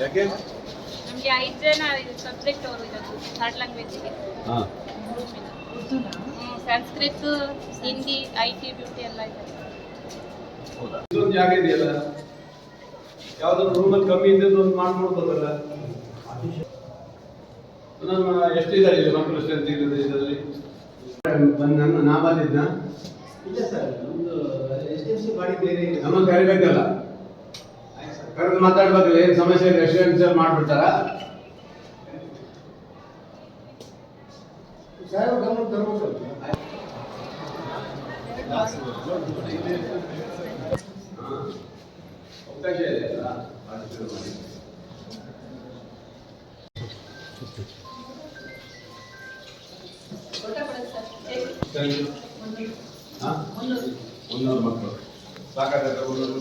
ಯಾಕೆ? ನಮಗೆ ಐದು ಜನ ಸಬ್ಜೆಕ್ಟ್ ಅವರು ಇರೋದು ಥರ್ಡ್ ಲ್ಯಾಂಗ್ವೇಜಿಗೆ ಹಾಂ. Sanskrit Hindi I T beauty ಎಲ್ಲ ಇದೆ ಹೌದಾ? ಇದೊಂದು ಜಾಗ ಇದೆಯಲ್ಲ? ಯಾವ್ದಾದ್ರು ರೂಮಲ್ಲಿ ಕಮ್ಮಿ ಇದ್ದದ್ದು ಒಂದು ಮಾಡ್ಕೊಡ್ಬೋದಲ್ಲ? ನಮ್ಮ ಎಷ್ಟಿದ್ದಾರೆ ಇಲ್ಲಿ ಮಕ್ಕಳು ಸ್ಟ್ರೆಂತ್ ಇರೋದು ಇದರಲ್ಲಿ? ಬಂದು ನನ್ನ ನಾ ಬಂದಿದ್ದ ಇಲ್ಲ ಸರ್ ನಮ್ದು S D F C body ಬೇರೆ ನಮ್ಮ ಕರಿಬೇಕಲ್ಲ. ಕರೆದು ಮಾತಾಡ್ಬೇಕಲ್ಲ ಏನ್ ಸಮಸ್ಯೆ ಇದೆ ರೆಸ್ಟೋರೆಂಟ್ಸ್ ಮಾಡ್ಬಿಡ್ತಾರ? ಸಾಹೇಬ್ ಗಮನ ತರ್ಬೇಕಲ್ಲ ಅವಕಾಶ ಇದೆ ಅಲ್ಲ? ಮಾಡ್ತೀವಿ ಮಾಡಿ. ಹಾ? ಮುನ್ನೂರು. ಮಕ್ಕಳು. ಸಾಕಾಗತ್ತೆ ಮುನ್ನೂರು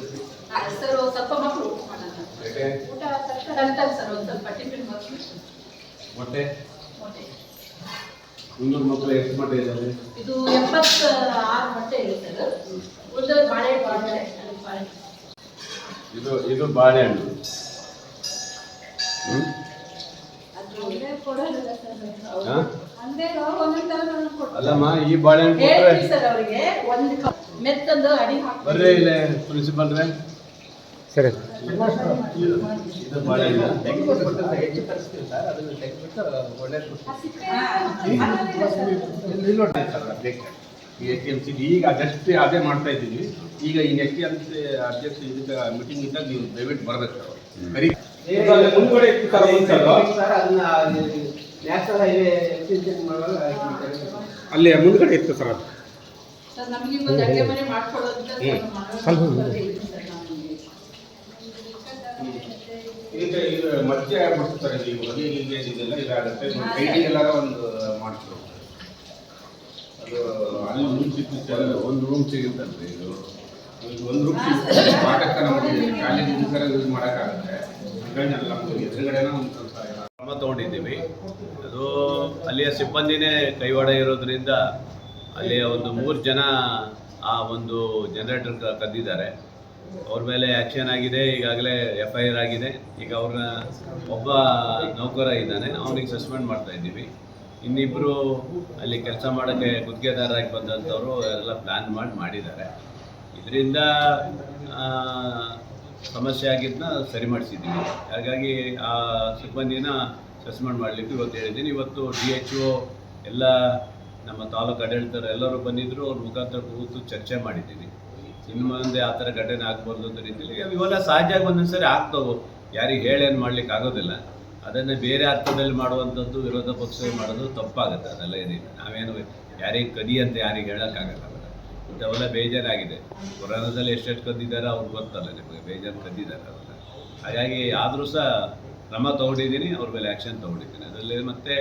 ಸರ್ ಸ್ವಲ್ಪ ಮಕ್ಕಳು ಊಟ ಕಲ್ತಲ್ಲ ಸರ್ ಒಂದು ಸ್ವಲ್ಪ ಟಿಫಿನ್ ಬಾಕ್ಸ್ ಮೊಟ್ಟೆ ಮೊಟ್ಟೆ. ಮುನ್ನೂರು ಮಕ್ಕಳು ಎಷ್ಟು ಮೊಟ್ಟೆ ಇದ್ದಾರೆ ಇದು ಎಪ್ಪತ್ತ ಆರು ಮೊಟ್ಟೆ ಇದೆ ಸರ್. ಒಂದು ಬಾಳೆ ಬಾಳೆ ಇದು ಇದು ಬಾಳೆಹಣ್ಣು ಸರ್ ಅಲ್ಲಮ್ಮ ಈ ಬಾಳೆಹಣ್ಣು ಸರ್ ಮೆತ್ತಂದು ಅಡಿ ಬರ್ರಿ ಇಲ್ಲೇ ಪ್ರಿನ್ಸಿಪಲ್ರೇ ಸರಿ. ಸಿ ಈಗ ಜಸ್ಟ್ ಅದೇ ಮಾಡ್ತಾ ಇದ್ದೀವಿ. ಈಗ ಈ ಎಸ್ ಎಂ ಸಿ ಅಧ್ಯಕ್ಷ ಇದಕ್ಕೆ ಮೀಟಿಂಗ್ ಇದ್ದಾಗ ನೀವು ದಯವಿಟ್ಟು ಬರಬೇಕು ಸರ್ ಮುಂದ್ಗಡೆ ಸರ್ ತೆಗೆದ್ಬಿಟ್ಟು. ಅಲ್ಲಿ ಮುಂದ್ಗಡೆ ಇತ್ತು ಸರ್ ಅದು. ಸರ್ ನಮಗೆ ಒಂದು ಅಡುಗೆ ಮನೆ ಮಾಡ್ಕೊಡೋದು ಸ್ವಲ್ಪ ಈಗ ಇದು ಮತ್ತೆ ಆಗ್ಬಿಡ್ತಾರೆ ನೀವು ಹೊಗೆ ಗಿಗೆ ಇದೆಲ್ಲ ಇದಾಗುತ್ತೆ. ಪೇಂಟಿಂಗ್ ಎಲ್ಲಾರ ಒಂದು ಮಾಡ್ತಾರೆ. ಅದು ಅಲ್ಲಿ ರೂಮ್ ಸಿಗ್ತಿತ್ತು ಒಂದು ರೂಮ್ ಸಿಗುತ್ತಂತೆ ಇದು? ಒಂದು ಒಂದು ರೂಮ್ ಸಿಗುತ್ತೆ. ಪಾಠಕ್ಕ ನಮಗೆ ಕಾಲೇಜ್ ಮುಖಾರ ಯೂಸ್ ಮಾಡೋಕ್ಕಾಗುತ್ತೆ. ಹಂಗಾಗಿ ಎದುರುಗಡೆನ ಒಂದು ಸ್ವಲ್ಪ ಕ್ರಮ ತೊಗೊಂಡಿದ್ದೀವಿ. ಅದು ಅಲ್ಲಿಯ ಸಿಬ್ಬಂದಿನೇ ಕೈವಾಡ ಇರೋದ್ರಿಂದ ಅಲ್ಲಿಯ ಒಂದು ಮೂರು ಜನ ಆ ಒಂದು ಜನರೇಟರ್ ಕದ್ದಿದ್ದಾರೆ. ಅವ್ರ ಮೇಲೆ ಆ್ಯಕ್ಷನ್ ಆಗಿದೆ, ಈಗಾಗಲೇ ಎಫ್ ಐ ಆರ್ ಆಗಿದೆ. ಈಗ ಅವ್ರನ್ನ ಒಬ್ಬ ನೌಕರ ಇದ್ದಾನೆ, ಅವನಿಗೆ ಸಸ್ಪೆಂಡ್ ಮಾಡ್ತಾ ಇದ್ದೀವಿ. ಇನ್ನಿಬ್ರು ಅಲ್ಲಿ ಕೆಲಸ ಮಾಡೋಕ್ಕೆ ಗುತ್ತಿಗೆದಾರರಾಗಿ ಬಂದಂಥವ್ರು ಎಲ್ಲ ಪ್ಲ್ಯಾನ್ ಮಾಡಿ ಮಾಡಿದ್ದಾರೆ. ಇದರಿಂದ ಸಮಸ್ಯೆ ಆಗಿದ್ದನ್ನ ಸರಿ ಮಾಡಿಸಿದ್ದೀವಿ. ಹಾಗಾಗಿ ಆ ಸಿಬ್ಬಂದಿನ ಸಸ್ಪೆಂಡ್ ಮಾಡಲಿಕ್ಕೆ ಇವತ್ತು ಹೇಳಿದ್ದೀನಿ. ಇವತ್ತು ಡಿ ಎಚ್ ಒ ಎಲ್ಲ ನಮ್ಮ ತಾಲೂಕು ಆಡಳಿತರು ಎಲ್ಲರೂ ಬಂದಿದ್ದರು ಅವ್ರ ಮುಖಾಂತರ ಕೂತು ಚರ್ಚೆ ಮಾಡಿದ್ದೀನಿ ಇನ್ನು ಮುಂದೆ ಆ ಥರ ಘಟನೆ ಆಗ್ಬಾರ್ದು ಅಂತ ರೀತಿಯಲ್ಲಿ ಇವೆಲ್ಲ ಸಹಜವಾಗಿ ಒಂದೊಂದು ಸರಿ ಆಗ್ತವು. ಯಾರಿಗೆ ಹೇಳೇನು ಮಾಡ್ಲಿಕ್ಕೆ ಆಗೋದಿಲ್ಲ. ಅದನ್ನು ಬೇರೆ ಅರ್ಥದಲ್ಲಿ ಮಾಡುವಂಥದ್ದು ವಿರೋಧ ಪಕ್ಷ ಮಾಡೋದು ತಪ್ಪಾಗುತ್ತೆ. ಅದೆಲ್ಲ ಏನಿಲ್ಲ. ನಾವೇನು ಯಾರಿಗೆ ಕದಿ ಅಂತ ಯಾರಿಗೆ ಹೇಳೋಕ್ಕಾಗಲ್ಲ. ಇಂಥವೆಲ್ಲ ಬೇಜಾರಾಗಿದೆ. ಕೊರೋನಾದಲ್ಲಿ ಎಷ್ಟೆಷ್ಟು ಕದ್ದಿದ್ದಾರೆ ಅವ್ರಿಗೆ ಗೊತ್ತಲ್ಲ ನಿಮಗೆ. ಬೇಜಾರು ಕದ್ದಿದ್ದಾರೆ ಹಾಗಾಗಿ ಆದರೂ ಸಹ ಕ್ರಮ ತಗೊಂಡಿದ್ದೀನಿ, ಅವ್ರ ಮೇಲೆ ಆ್ಯಕ್ಷನ್ ತೊಗೊಂಡಿದ್ದೀನಿ. ಅದರಲ್ಲಿ ಮತ್ತೆ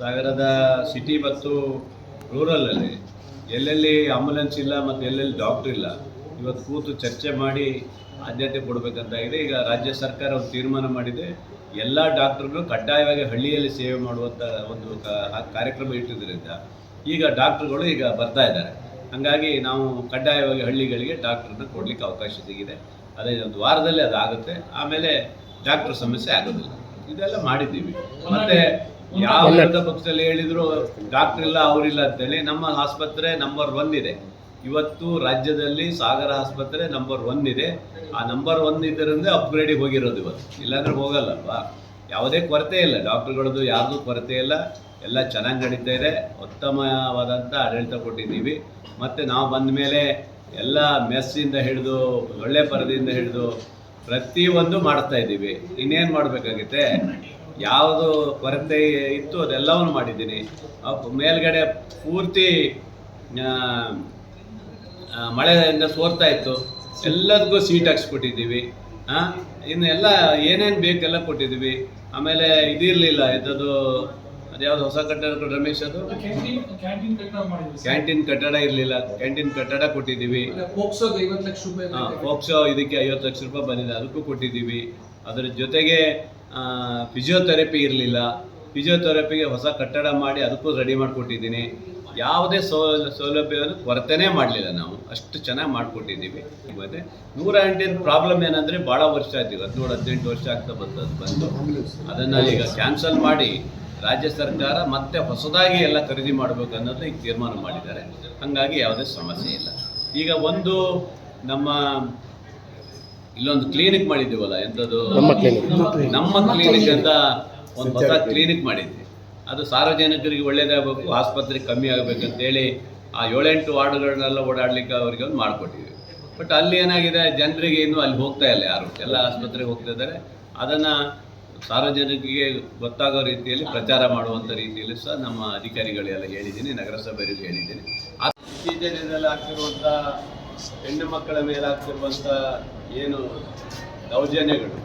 ಸಾಗರದ ಸಿಟಿ ಮತ್ತು ರೂರಲಲ್ಲಿ ಎಲ್ಲೆಲ್ಲಿ ಆಂಬುಲೆನ್ಸ್ ಇಲ್ಲ ಮತ್ತು ಎಲ್ಲೆಲ್ಲಿ ಡಾಕ್ಟ್ರ್ ಇಲ್ಲ ಇವತ್ತು ಕೂತು ಚರ್ಚೆ ಮಾಡಿ ಆದ್ಯತೆ ಕೊಡಬೇಕಂತ ಇದೆ. ಈಗ ರಾಜ್ಯ ಸರ್ಕಾರ ಒಂದು ತೀರ್ಮಾನ ಮಾಡಿದೆ. ಎಲ್ಲ ಡಾಕ್ಟ್ರುಗಳು ಕಡ್ಡಾಯವಾಗಿ ಹಳ್ಳಿಯಲ್ಲಿ ಸೇವೆ ಮಾಡುವಂಥ ಒಂದು ಕಾರ್ಯಕ್ರಮ ಇಟ್ಟಿದ್ದರಿಂದ ಈಗ ಡಾಕ್ಟ್ರುಗಳು ಈಗ ಬರ್ತಾ ಇದ್ದಾರೆ. ಹಾಗಾಗಿ ನಾವು ಕಡ್ಡಾಯವಾಗಿ ಹಳ್ಳಿಗಳಿಗೆ ಡಾಕ್ಟ್ರನ್ನ ಕೊಡಲಿಕ್ಕೆ ಅವಕಾಶ ಸಿಗಿದೆ. ಅದೇ ಒಂದು ವಾರದಲ್ಲಿ ಅದಾಗುತ್ತೆ ಆಮೇಲೆ ಡಾಕ್ಟರ್ ಸಮಸ್ಯೆ ಆಗೋದಿಲ್ಲ. ಇದೆಲ್ಲ ಮಾಡಿದ್ದೀವಿ. ಮತ್ತೆ ಯಾವ ಪಕ್ಷದಲ್ಲಿ ಹೇಳಿದ್ರು ಡಾಕ್ಟರ್ ಇಲ್ಲ ಅವರಿಲ್ಲ ಅಂತೇಳಿ ನಮ್ಮ ಆಸ್ಪತ್ರೆ ನಂಬರ್ ಒಂದಿದೆ ಇದೆ. ಇವತ್ತು ರಾಜ್ಯದಲ್ಲಿ ಸಾಗರ ಆಸ್ಪತ್ರೆ ನಂಬರ್ ಒನ್ ಇದೆ. ಆ ನಂಬರ್ ಒನ್ ಇದರಿಂದ ಅಪ್ಗ್ರೇಡಿಗೆ ಹೋಗಿರೋದು ಇವತ್ತು. ಇಲ್ಲಾಂದ್ರೆ ಹೋಗಲ್ಲಲ್ವಾ? ಯಾವುದೇ ಕೊರತೆ ಇಲ್ಲ. ಡಾಕ್ಟ್ರುಗಳದ್ದು ಯಾರ್ದು ಕೊರತೆ ಇಲ್ಲ. ಎಲ್ಲ ಚೆನ್ನಾಗಿ ನಡೀತಾ ಇದೆ. ಉತ್ತಮವಾದಂಥ ಆಡಳಿತ ಕೊಟ್ಟಿದ್ದೀವಿ. ಮತ್ತು ನಾವು ಬಂದ ಮೇಲೆ ಎಲ್ಲ ಮೆಸ್ಸಿಂದ ಹಿಡಿದು, ಒಳ್ಳೆ ಪರದಿಂದ ಹಿಡಿದು ಪ್ರತಿಯೊಂದು ಮಾಡ್ತಾ ಇದ್ದೀವಿ. ಇನ್ನೇನು ಮಾಡಬೇಕಾಗುತ್ತೆ? ಯಾವುದು ಕೊರತೆ ಇತ್ತು ಅದೆಲ್ಲವನ್ನು ಮಾಡಿದ್ದೀನಿ. ಮೇಲ್ಗಡೆ ಪೂರ್ತಿ ಮಳೆಯಿಂದ ಸೋರ್ತಾ ಇತ್ತು. ಎಲ್ಲದಕ್ಕೂ ಸೀಟ್ ಹಾಕ್ಸ್ಬಿಟ್ಟಿದ್ದೀವಿ ಹಾಂ ಇನ್ನು ಎಲ್ಲ ಏನೇನು ಬೇಕೆಲ್ಲ ಕೊಟ್ಟಿದ್ದೀವಿ. ಆಮೇಲೆ ಇದಿರಲಿಲ್ಲ ಇದ್ದದು ಅದ್ಯಾವುದು ಹೊಸ ಕಟ್ಟಡ ರಮೇಶ್ ಅದು? ಕ್ಯಾಂಟೀನ್ ಕಟ್ಟಡ ಇರಲಿಲ್ಲ. ಕ್ಯಾಂಟೀನ್ ಕಟ್ಟಡ ಕೊಟ್ಟಿದ್ದೀವಿ. ಪೋಕ್ಸೋ. ಇದಕ್ಕೆ ಐವತ್ತು ಲಕ್ಷ ರೂಪಾಯಿ ಬಂದಿದೆ. ಅದಕ್ಕೂ ಕೊಟ್ಟಿದ್ದೀವಿ. ಅದರ ಜೊತೆಗೆ ಫಿಸಿಯೋಥೆರಪಿ ಇರಲಿಲ್ಲ. ಫಿಸಿಯೋಥೆರಪಿಗೆ ಹೊಸ ಕಟ್ಟಡ ಮಾಡಿ ಅದಕ್ಕೂ ರೆಡಿ ಮಾಡಿಕೊಟ್ಟಿದ್ದೀನಿ. ಯಾವುದೇ ಸೌ ಸೌಲಭ್ಯವನ್ನು ಕೊರತೆನೇ ಮಾಡಲಿಲ್ಲ ನಾವು. ಅಷ್ಟು ಚೆನ್ನಾಗಿ ಮಾಡಿಕೊಟ್ಟಿದ್ದೀವಿ. ಮತ್ತು ನೂರ ಎಂಟಿನ ಪ್ರಾಬ್ಲಮ್ ಏನಂದರೆ ಭಾಳ ವರ್ಷ ಆಯ್ತು. ಹದಿನೇಳು ಹದಿನೆಂಟು ವರ್ಷ ಆಗ್ತಾ ಬಂದದ್ದು ಬಂದು. ಅದನ್ನು ಈಗ ಕ್ಯಾನ್ಸಲ್ ಮಾಡಿ ರಾಜ್ಯ ಸರ್ಕಾರ ಮತ್ತೆ ಹೊಸದಾಗಿ ಎಲ್ಲ ಖರೀದಿ ಮಾಡಬೇಕು ಅನ್ನೋದು ಈಗ ತೀರ್ಮಾನ ಮಾಡಿದ್ದಾರೆ. ಹಾಗಾಗಿ ಯಾವುದೇ ಸಮಸ್ಯೆ ಇಲ್ಲ. ಈಗ ಒಂದು ನಮ್ಮ ಇಲ್ಲೊಂದು ಕ್ಲಿನಿಕ್ ಮಾಡಿದ್ದೀವಲ್ಲ ಎಂಥದ್ದು. ನಮ್ಮ ಕ್ಲಿನಿಕ್ ಅಂತ ಒಂದು ಹೊಸ ಕ್ಲಿನಿಕ್ ಮಾಡಿದ್ವಿ. ಅದು ಸಾರ್ವಜನಿಕರಿಗೆ ಒಳ್ಳೇದಾಗಬೇಕು ಆಸ್ಪತ್ರೆ ಕಮ್ಮಿ ಆಗಬೇಕಂತೇಳಿ ಆ ಏಳೆಂಟು ವಾರ್ಡ್ಗಳನ್ನೆಲ್ಲ ಓಡಾಡಲಿಕ್ಕೆ ಅವರಿಗೆ ಒಂದು ಮಾಡಿಕೊಟ್ಟಿದ್ವಿ. ಬಟ್ ಅಲ್ಲಿ ಏನಾಗಿದೆ ಜನರಿಗೆ ಇನ್ನೂ ಅಲ್ಲಿ ಹೋಗ್ತಾ ಇಲ್ಲ ಯಾರು. ಎಲ್ಲ ಆಸ್ಪತ್ರೆಗೆ ಹೋಗ್ತಾ ಇದ್ದಾರೆ. ಅದನ್ನು ಸಾರ್ವಜನಿಕರಿಗೆ ಗೊತ್ತಾಗೋ ರೀತಿಯಲ್ಲಿ ಪ್ರಚಾರ ಮಾಡುವಂಥ ರೀತಿಯಲ್ಲಿ ಸಹ ನಮ್ಮ ಅಧಿಕಾರಿಗಳೆಲ್ಲ ಹೇಳಿದ್ದೀನಿ ನಗರಸಭೆಯಲ್ಲಿ ಹೇಳಿದ್ದೀನಿ. ಇತ್ತೀಚಿನಲ್ಲಿ ಆಗ್ತಿರುವಂಥ ಹೆಣ್ಣು ಮಕ್ಕಳ ಮೇಲೆ ಆಗ್ತಿರುವಂಥ ಏನು ದೌರ್ಜನ್ಯಗಳು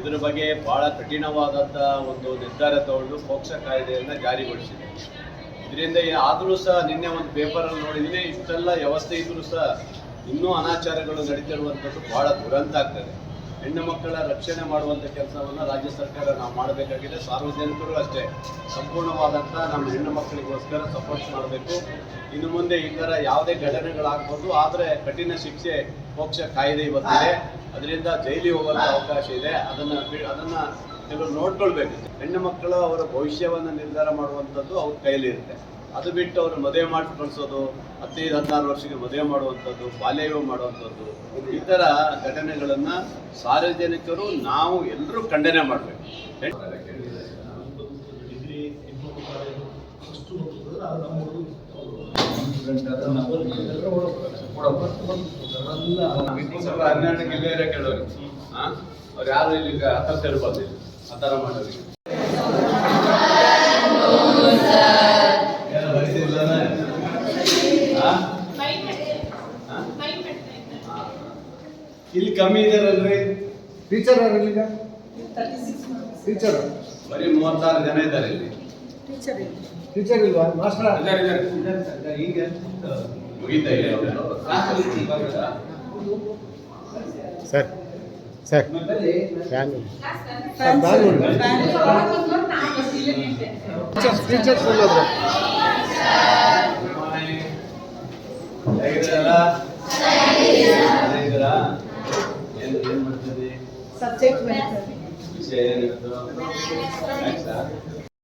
ಇದರ ಬಗ್ಗೆ ಭಾಳ ಕಠಿಣವಾದಂಥ ಒಂದು ನಿರ್ಧಾರ ತಗೊಂಡು ಪೋಕ್ಷ ಕಾಯ್ದೆಯನ್ನ ಜಾರಿಗೊಳಿಸಿದೆ. ಇದರಿಂದ ಆದರೂ ಸಹ ನಿನ್ನೆ ಒಂದು ಪೇಪರಲ್ಲಿ ನೋಡಿದರೆ ಇಷ್ಟೆಲ್ಲ ವ್ಯವಸ್ಥೆ ಇದ್ದರೂ ಸಹ ಇನ್ನೂ ಅನಾಚಾರಗಳು ನಡೀತಿರುವಂಥದ್ದು ಭಾಳ ದುರಂತ ಆಗ್ತದೆ. ಹೆಣ್ಣು ಮಕ್ಕಳ ರಕ್ಷಣೆ ಮಾಡುವಂಥ ಕೆಲಸವನ್ನು ರಾಜ್ಯ ಸರ್ಕಾರ ನಾವು ಮಾಡಬೇಕಾಗಿದೆ. ಸಾರ್ವಜನಿಕರು ಅಷ್ಟೇ. ಸಂಪೂರ್ಣವಾದಂಥ ನಮ್ಮ ಹೆಣ್ಣು ಮಕ್ಕಳಿಗೋಸ್ಕರ ಸಪೋರ್ಟ್ ಮಾಡಬೇಕು. ಇನ್ನು ಮುಂದೆ ಈ ಥರ ಯಾವುದೇ ಘಟನೆಗಳಾಗ್ಬೋದು, ಆದರೆ ಕಠಿಣ ಶಿಕ್ಷೆ ಮೋಕ್ಷ ಕಾಯ್ದೆ ಇವತ್ತಿದೆ ಅದರಿಂದ ಜೈಲಿ ಹೋಗುವಂಥ ಅವಕಾಶ ಇದೆ. ಅದನ್ನು ಅದನ್ನು ಕೆಲವರು ನೋಡ್ಕೊಳ್ಬೇಕು. ಹೆಣ್ಣು ಮಕ್ಕಳು ಅವರ ಭವಿಷ್ಯವನ್ನು ನಿರ್ಧಾರ ಮಾಡುವಂಥದ್ದು ಅವ್ರ ಕೈಲಿರುತ್ತೆ ಅದು ಬಿಟ್ಟು ಅವರು ಮದುವೆ ಮಾಡಿ ಕಳಿಸೋದು, ಹದಿನೈದು, ಹದಿನಾರು ವರ್ಷಕ್ಕೆ ಮದುವೆ ಮಾಡುವಂಥದ್ದು ಬಾಲ್ಯ ವಿವಾಹ ಮಾಡುವಂಥದ್ದು, ಈ ಥರ ಘಟನೆಗಳನ್ನು ಸಾರ್ವಜನಿಕರು ನಾವು ಎಲ್ಲರೂ ಖಂಡನೆ ಮಾಡಬೇಕು. ಹನ್ನೆರಡು ಗೆಳೆಯರೇ ಕೇಳೋರು. ಅವ್ರು ಯಾರು ಇಲ್ಲಿ ಹತ್ತಿರ ಬಂದಿಲ್ಲ ಆ ಥರ ಮಾಡೋರಿಗೆ ಏನು ಬರೀತಿಲ್ಲನೆ? ಆ? ಆ? ಆ. ಇಲ್ಲಿ ಕಮ್ಮಿ ಇದಾರಲ್ರಿ ಟೀಚರ್ ಈಗ ಟೀಚರ್ ಬರೀ ಮೂವತ್ತಾರು ಜನ ಇದ್ದಾರೆ ಇಲ್ಲಿ. ಟೀಚರ್ ಇಲ್ವಾ? ಮಾಸ್ಟರ್ ಈಗ ಮುಗಿತಾ ಇದೆ? Sir sir. ಫ್ಯಾನ್ ಟೀಚರ್ಸ್ ಇಲ್ಲೋದ್ರು ಏನ್ ಮಾಡ್ತಿದ್ದೀರಿ?